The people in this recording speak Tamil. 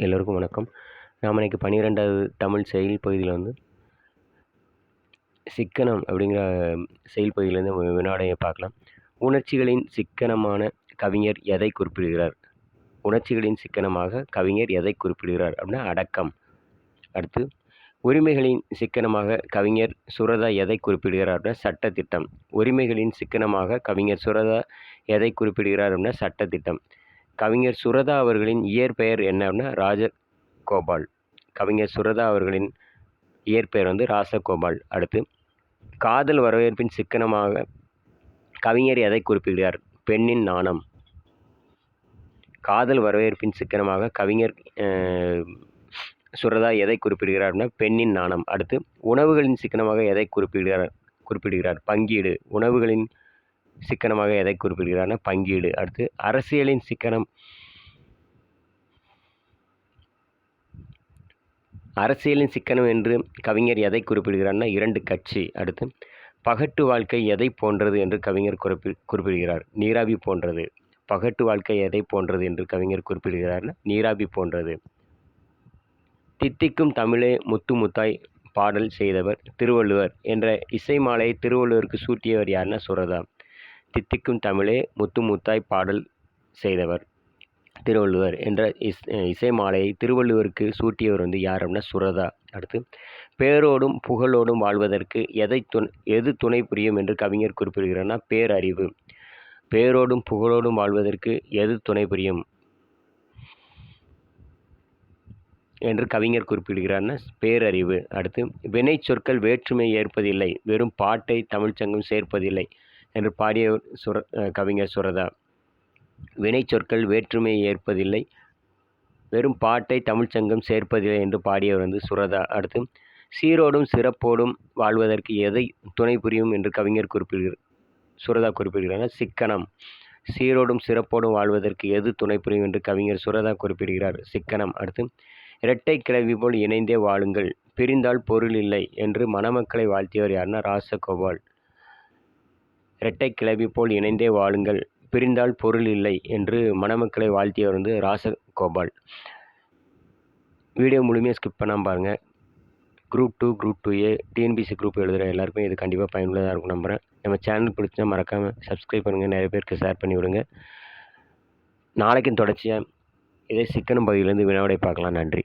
எல்லோருக்கும் வணக்கம். நாம் இன்றைக்கி பன்னிரெண்டாவது தமிழ் செயல் பகுதியில் வந்து சிக்கனம் அப்படிங்கிற செயல் பகுதியிலேருந்து வினாடையை பார்க்கலாம். உணர்ச்சிகளின் சிக்கனமான கவிஞர் எதை குறிப்பிடுகிறார்? உணர்ச்சிகளின் சிக்கனமாக கவிஞர் எதை குறிப்பிடுகிறார் அப்படின்னா அடக்கம். அடுத்து உரிமைகளின் சிக்கனமாக கவிஞர் சுரதா எதை குறிப்பிடுகிறார் அப்படின்னா சட்டத்திட்டம். உரிமைகளின் சிக்கனமாக கவிஞர் சுரதா எதை குறிப்பிடுகிறார் அப்படின்னா சட்டத்திட்டம். கவிஞர் சுரதா அவர்களின் இயற்பெயர் என்ன அப்படின்னா ராஜகோபால். கவிஞர் சுரதா அவர்களின் இயற்பெயர் வந்து ராசகோபால். அடுத்து காதல் வரவேற்பின் சிக்கனமாக கவிஞர் எதை குறிப்பிடுகிறார்? பெண்ணின் நாணம். காதல் வரவேற்பின் சிக்கனமாக கவிஞர் சுரதா எதை குறிப்பிடுகிறார் அப்படின்னா பெண்ணின் நாணம். அடுத்து உணவுகளின் சிக்கனமாக எதை குறிப்பிடுகிறார்? குறிப்பிடுகிறார். பங்கீடு. உணவுகளின் சிக்கனமாக எதை குறிப்பிடுகிறான பங்கீடு. அடுத்து அரசியலின் சிக்கனம். அரசியலின் சிக்கனம் என்று கவிஞர் எதை குறிப்பிடுகிறார்னா இரண்டு கட்சி. அடுத்து பகட்டு வாழ்க்கை எதை போன்றது என்று கவிஞர் குறிப்பி குறிப்பிடுகிறார். நீராவி போன்றது. பகட்டு வாழ்க்கை எதை போன்றது என்று கவிஞர் குறிப்பிடுகிறார்னா நீராவி போன்றது. தித்திக்கும் தமிழே முத்து முத்தாய் பாடல் செய்தவர் திருவள்ளுவர் என்ற இசை மாலையை திருவள்ளுவருக்கு சூட்டியவர் யாருன்னா சுரதா தித்திக்கும் தமிழே முத்து முத்தாய் பாடல் செய்தவர். திருவள்ளுவர் என்ற இஸ் இசை மாலையை திருவள்ளுவருக்கு சூட்டியவர் வந்து யார் அப்படின்னா சுரதா. அடுத்து பேரோடும் புகழோடும் வாழ்வதற்கு எதை துணை எது துணை புரியும் என்று கவிஞர் குறிப்பிடுகிறார்னா பேரறிவு. பேரோடும் புகழோடும் வாழ்வதற்கு எது துணை புரியும் என்று கவிஞர் குறிப்பிடுகிறார்னா பேரறிவு. அடுத்து வினை சொற்கள் வேற்றுமை ஏற்பதில்லை வெறும் பாட்டை தமிழ்ச்சங்கம் சேர்ப்பதில்லை. என்று பாடிய சுர கவிஞர் சுரதா. வினை சொற்கள் வேற்றுமை ஏற்பதில்லை. வெறும் பாட்டை தமிழ்ச்சங்கம் சேர்ப்பதில்லை என்று பாடியவர் வந்து சுரதா. அடுத்து சீரோடும் சிறப்போடும் வாழ்வதற்கு எதை துணை புரியும் என்று கவிஞர் குறிப்பிடுகிறார் சுரதா குறிப்பிடுகிறார். சிக்கனம். சீரோடும் சிறப்போடும் வாழ்வதற்கு எது துணை புரியும் என்று கவிஞர் சுரதா குறிப்பிடுகிறார். சிக்கனம். அடுத்து இரட்டை கிளவி போல் இணைந்தே வாழுங்கள். பிரிந்தால் பொருள் இல்லை என்று மணமக்களை வாழ்த்தியவர் யாருன்னா ராசகோபால். இரட்டை கிளவி போல் இணைந்தே வாழுங்கள். பிரிந்தால் பொருள் இல்லை என்று மணமக்களை வாழ்த்தியவர் வந்து ராசகோபால். வீடியோ முழுமையாக ஸ்கிப் பண்ணாமல் பாருங்கள் group two group two A TNPSC group எழுதுகிற எல்லாருக்கும் இது கண்டிப்பாக பயனுள்ளதாக இருக்கும் நம்புகிறேன் நம்ம சேனல் பிடிச்சா மறக்காமல் சப்ஸ்கிரைப் பண்ணுங்கள் நிறைய பேருக்கு ஷேர் பண்ணி விடுங்க. நாளைக்கும் தொடர்ச்சியாக இதே சிக்கனம் பகுதியிலேருந்து வினாவிடை பார்க்கலாம். நன்றி.